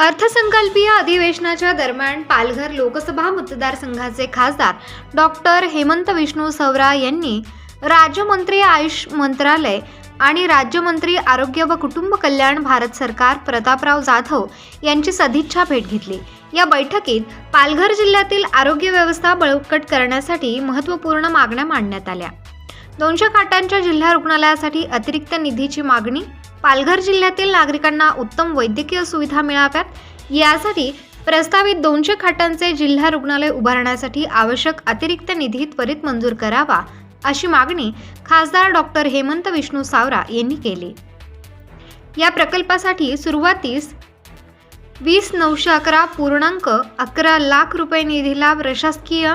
अर्थसंकल्पीय अधिवेशनाच्या दरम्यान पालघर लोकसभा मतदारसंघाचे खासदार डॉक्टर हेमंत विष्णू सवरा यांनी राज्यमंत्री आयुष मंत्रालय आणि राज्यमंत्री आरोग्य व कुटुंब कल्याण भारत सरकार प्रतापराव जाधव यांची सदिच्छा भेट घेतली. या बैठकीत पालघर जिल्ह्यातील आरोग्य व्यवस्था बळकट करण्यासाठी महत्त्वपूर्ण मागण्या मांडण्यात आल्या. दोनशे खाटांच्या जिल्हा रुग्णालयासाठी अतिरिक्त निधीची मागणी पालघर जिल्ह्यातील नागरिकांना उत्तम वैद्यकीय सुविधा मिळाव्यात. यासाठी प्रस्तावित दोनशे खाटांचे जिल्हा रुग्णालय उभारण्यासाठी आवश्यक अतिरिक्त निधी त्वरित मंजूर करावा अशी मागणी खासदार डॉक्टर हेमंत विष्णू सावरा यांनी केली. या प्रकल्पासाठी सुरुवातीस वीस नऊशे अकरा पूर्णांक अकरा लाख रुपये निधीला प्रशासकीय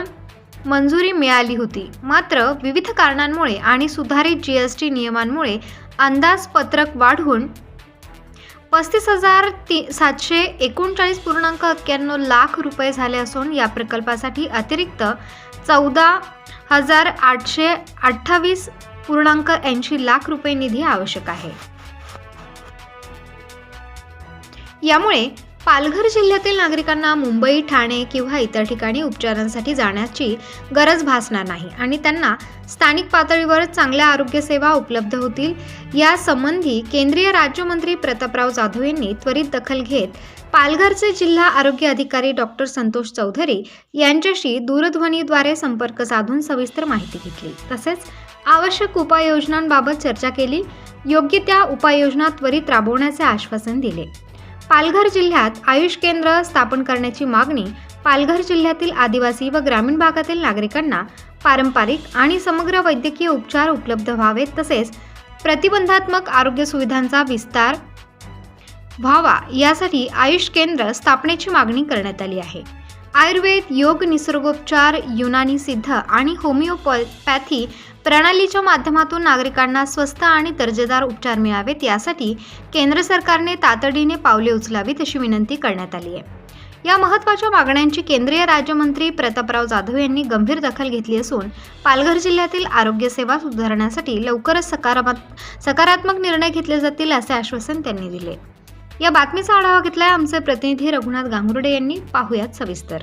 मंजुरी मिळाली होती. मात्र विविध कारणांमुळे आणि सुधारित जी एस टी नियमांमुळे अंदाजपत्रक वाढवून पस्तीस हजार ती सातशे एकोणचाळीस पूर्णांक एक्क्याण्णव लाख रुपये झाले असून या प्रकल्पासाठी अतिरिक्त चौदा हजार आठशे अठ्ठावीस पूर्णांक ऐंशी लाख रुपये निधी आवश्यक आहे. यामुळे पालघर जिल्ह्यातील नागरिकांना मुंबई ठाणे किंवा इतर ठिकाणी उपचारांसाठी जाण्याची गरज भासणार नाही आणि त्यांना स्थानिक पातळीवर चांगल्या आरोग्य सेवा उपलब्ध होतील. यासंबंधी केंद्रीय राज्यमंत्री प्रतापराव जाधव यांनी त्वरित दखल घेत पालघरचे जिल्हा आरोग्य अधिकारी डॉक्टर संतोष चौधरी यांच्याशी दूरध्वनीद्वारे संपर्क साधून सविस्तर माहिती घेतली. तसेच आवश्यक उपाययोजनांबाबत चर्चा केली. योग्य त्या उपाययोजना त्वरित राबवण्याचे आश्वासन दिले. पालघर जिल्ह्यात आयुष केंद्र स्थापन करण्याची मागणी पालघर जिल्ह्यातील आदिवासी व ग्रामीण भागातील नागरिकांना पारंपरिक आणि समग्र वैद्यकीय उपचार उपलब्ध व्हावेत तसेच प्रतिबंधात्मक आरोग्य सुविधांचा विस्तार व्हावा यासाठी आयुष केंद्र स्थापनेची मागणी करण्यात आली आहे. आयुर्वेद योग निसर्गोपचार युनानी सिद्ध आणि होमिओपॅथी प्रणालीच्या माध्यमातून नागरिकांना स्वस्त आणि दर्जेदार उपचार मिळावेत यासाठी केंद्र सरकारने तातडीने पावले उचलावीत अशी विनंती करण्यात आली आहे. या महत्त्वाच्या मागण्यांची केंद्रीय राज्यमंत्री प्रतापराव जाधव यांनी गंभीर दखल घेतली असून पालघर जिल्ह्यातील आरोग्य सेवा सुधारण्यासाठी लवकरच सकारात्मक सकारात्मक निर्णय घेतले जातील असे आश्वासन त्यांनी दिले. या बातमीचा आढावा घेतलाय आमचे प्रतिनिधी रघुनाथ गांगुर्डे यांनी. पाहुयात सविस्तर.